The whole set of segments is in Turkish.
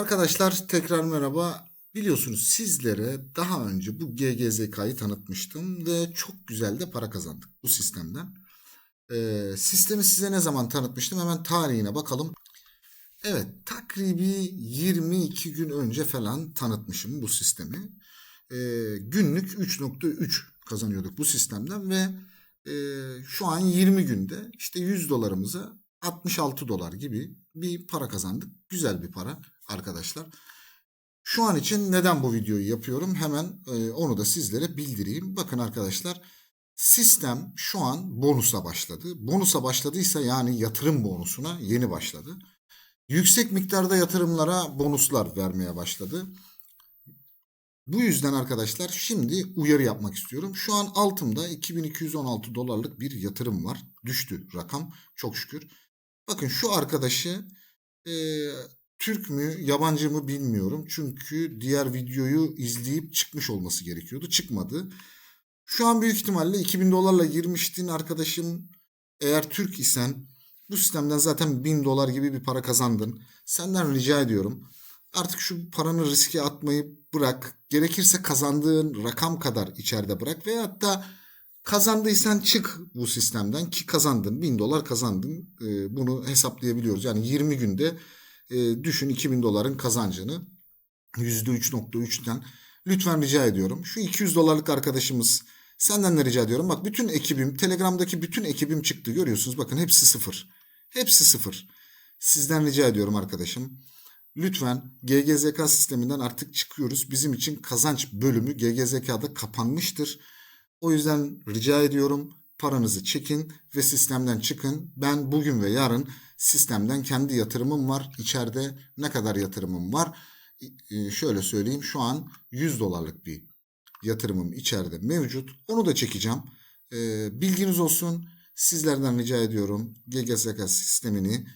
Arkadaşlar tekrar merhaba. Biliyorsunuz sizlere daha önce bu GGZK'yı tanıtmıştım ve çok güzel de para kazandık bu sistemden. Ee, sistemi size ne zaman tanıtmıştım? Hemen tarihine bakalım. Evet, takribi 22 gün önce falan tanıtmışım bu sistemi. Ee, günlük 3.3 kazanıyorduk bu sistemden ve e, şu an 20 günde işte 100 dolarımıza 66 dolar gibi bir para kazandık. Güzel bir para arkadaşlar. Şu an için neden bu videoyu yapıyorum? Hemen e, onu da sizlere bildireyim. Bakın arkadaşlar sistem şu an bonusa başladı. Bonusa başladıysa yani yatırım bonusuna yeni başladı. Yüksek miktarda yatırımlara bonuslar vermeye başladı. Bu yüzden arkadaşlar şimdi uyarı yapmak istiyorum. Şu an altımda 2216 dolarlık bir yatırım var. Düştü rakam çok şükür. Bakın şu arkadaşı e, Türk mü yabancı mı bilmiyorum. Çünkü diğer videoyu izleyip çıkmış olması gerekiyordu. Çıkmadı. Şu an büyük ihtimalle 2000 dolarla girmiştin arkadaşım. Eğer Türk isen bu sistemden zaten 1000 dolar gibi bir para kazandın. Senden rica ediyorum. Artık şu paranı riske atmayı bırak. Gerekirse kazandığın rakam kadar içeride bırak. Veyahut da kazandıysan çık bu sistemden ki kazandın. 1000 dolar kazandın. Ee, bunu hesaplayabiliyoruz. Yani 20 günde e, düşün 2000 doların kazancını %3.3'ten lütfen rica ediyorum. Şu 200 dolarlık arkadaşımız senden de rica ediyorum. Bak bütün ekibim Telegram'daki bütün ekibim çıktı görüyorsunuz. Bakın hepsi sıfır. Hepsi sıfır. Sizden rica ediyorum arkadaşım. Lütfen GGZK sisteminden artık çıkıyoruz. Bizim için kazanç bölümü GGZK'da kapanmıştır. O yüzden rica ediyorum paranızı çekin ve sistemden çıkın. Ben bugün ve yarın sistemden kendi yatırımım var. İçeride ne kadar yatırımım var? Ee, şöyle söyleyeyim şu an 100 dolarlık bir yatırımım içeride mevcut. Onu da çekeceğim. Ee, bilginiz olsun. Sizlerden rica ediyorum GGZK sistemini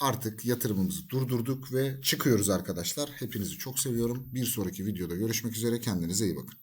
artık yatırımımızı durdurduk ve çıkıyoruz arkadaşlar. Hepinizi çok seviyorum. Bir sonraki videoda görüşmek üzere. Kendinize iyi bakın.